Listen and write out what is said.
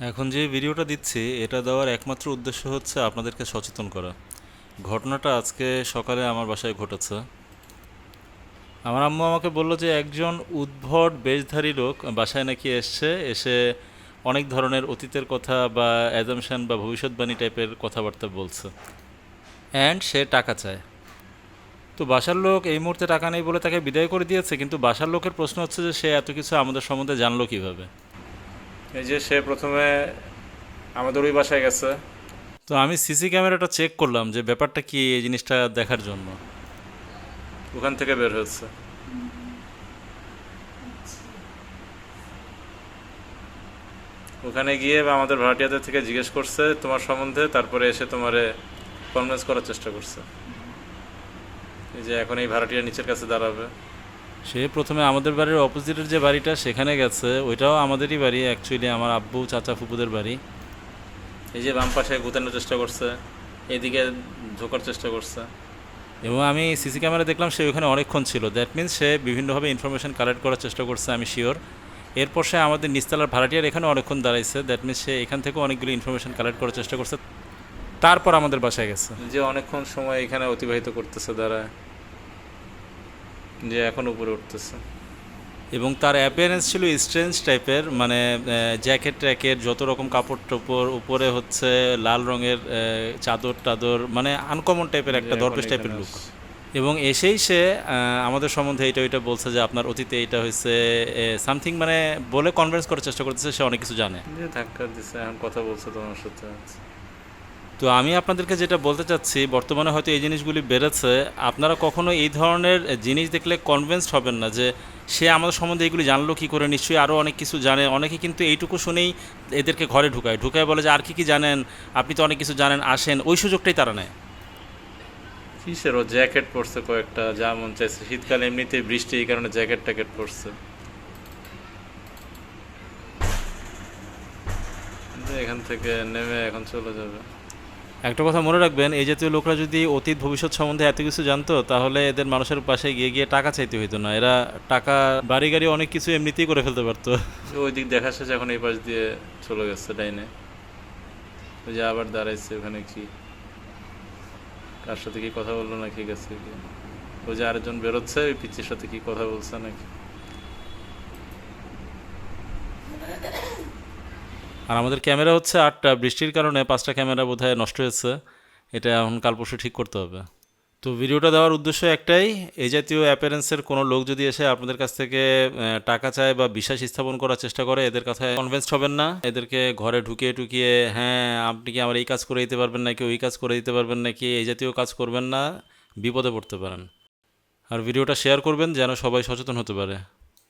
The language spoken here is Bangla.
এখন যে ভিডিওটা দিচ্ছি, এটা দেওয়ার একমাত্র উদ্দেশ্য হচ্ছে আপনাদেরকে সচেতন করা। ঘটনাটা আজকে সকালে আমার বাসায় ঘটেছে। আমার আম্মু আমাকে বলল যে, একজন উদ্ভট, বেশধারী লোক বাসায় নাকি এসছে, এসে অনেক ধরনের অতীতের কথা বা অ্যাজামশান বা ভবিষ্যৎবাণী টাইপের কথাবার্তা বলছে। অ্যান্ড সে টাকা চায়। তো বাসার লোক এই মুহূর্তে টাকা নেই বলে তাকে বিদায় করে দিয়েছে, কিন্তু বাসার লোকের প্রশ্ন হচ্ছে যে, সে এত কিছু আমাদের সম্বন্ধে জানলো কীভাবে? এই যে সে প্রথমে আমাদের ওই বাসায় গেছে। তো আমি সিসি ক্যামেরাটা চেক করলাম যে ব্যাপারটা কি এই জিনিসটা দেখার জন্য। ওখান থেকে বের হয়েছে। ওখানে গিয়ে বা আমাদের ভাড়াটিয়াদের থেকে জিজ্ঞেস করছে তোমার সম্বন্ধে তারপরে এসে তোমারে কনভিন্স করার চেষ্টা করছে। এই যে এখন এই ভাড়াটিয়া নিচের কাছে দাঁড়াবে। সে প্রথমে আমাদের বাড়ির অপোজিটের যে বাড়িটা সেখানে গেছে, ওইটাও আমাদেরই বাড়ি অ্যাকচুয়ালি আমার আব্বু, চাচা, ফুপুদের বাড়ি। এই যে বাম পাশে গুতানোর চেষ্টা করছে, এদিকে ঢোকার চেষ্টা করছে। এবং আমি সিসি ক্যামেরা দেখলাম সে ওখানে অনেকক্ষণ ছিল। দ্যাট মিন্স সে বিভিন্নভাবে ইনফরমেশন কালেক্ট করার চেষ্টা করছে, আমি শিওর এরপর সে আমাদের নিস্তালার ভাড়াটিয়ার এখানে অনেকক্ষণ দাঁড়াইছে। দ্যাট মিন্স সে এখান থেকেও অনেকগুলো ইনফরমেশন কালেক্ট করার চেষ্টা করছে। তারপর আমাদের বাসায় গেছে। যে অনেকক্ষণ সময় এখানে অতিবাহিত করতেছে দাঁড়ায় যে এখন উপরে উঠতেছে। এবং তার অ্যাপিয়ারেন্স ছিল স্ট্রেঞ্জ টাইপের মানে জ্যাকেট ট্র্যাকেট যত রকম কাপড় টাপড় উপরে হচ্ছে লাল রঙের চাদর টাদর মানে আনকমন টাইপের একটা দরবেশ টাইপের লুক এবং এসেই সে আমাদের সম্বন্ধে এইটা ওইটা বলছে যে আপনার অতীতে এইটা হয়েছে সামথিং মানে বলে কনভিন্স করার চেষ্টা করতেছে সে অনেক কিছু জানে। ধাক্কা দিছে এখন কথা বলছে তোমার সাথে। তো আমি আপনাদেরকে যেটা বলতে চাচ্ছি, বর্তমানে হয়তো এই জিনিসগুলি বেড়েছে। আপনারা কখনো এই ধরনের জিনিস দেখলে কনভিন্সড হবেন না যে সে আমাদের সম্বন্ধে এইগুলি জানলো কী করে? নিশ্চয়ই আরও অনেক কিছু জানে। অনেকে কিন্তু এইটুকু শুনেই এদেরকে ঘরে ঢুকায়। ঢুকায় বলে যে, আর কি কি জানেন? আপনি তো অনেক কিছু জানেন, আসেন। ওই সুযোগটাই তারা নেয়। কিসের ও জ্যাকেট পরছে কয়েকটা? যা মন চাইছে। শীতকালে এমনিতেই বৃষ্টি, এই কারণে জ্যাকেট ট্যাকেট পরছে। এখান থেকে নেমে এখন চলে যাবে। একটা কথা মনে রাখবেন, এই জাতীয় লোকরা যদি অতীত ভবিষ্যৎ সম্বন্ধে এত কিছু জানতো, তাহলে এদের মানুষের পাশে গিয়ে গিয়ে টাকা চাইতে হইতো না। এরা টাকা, বাড়ি গাড়ি অনেক কিছু এমনিতেই করে ফেলতে পারতো। ওই দিক দেখা শেষে, এখন এই পাশ দিয়ে চলে গেছে ডাইনে ওই যে আবার দাঁড়াইছে ওখানে কি, কার সাথে কি কথা বলল নাকি গেছে কি? ওই যে আরেকজন বেরোচ্ছে, ওই পিচির সাথে কি কথা বলছে নাকি? আর আমাদের ক্যামেরা হচ্ছে আটটা। বৃষ্টির কারণে পাঁচটা ক্যামেরা বোধহয় নষ্ট হয়েছে। এটা এখন কাল পরশু ঠিক করতে হবে। তো ভিডিওটা দেওয়ার উদ্দেশ্য একটাই, এই জাতীয় অ্যাপিয়ারেন্সের কোনো লোক যদি এসে আপনাদের কাছ থেকে টাকা চায় বা বিশ্বাস স্থাপন করার চেষ্টা করে, এদের কথায় কনভিন্সড হবেন না। এদেরকে ঘরে ঢুকিয়ে টুকিয়ে হ্যাঁ আপনি কি আমার এই কাজ করে দিতে পারবেন নাকি ওই কাজ করে দিতে পারবেন নাকি? এই জাতীয় কাজ করবেন না। বিপদে পড়তে পারেন। আর ভিডিওটা শেয়ার করবেন যেন সবাই সচেতন হতে পারে।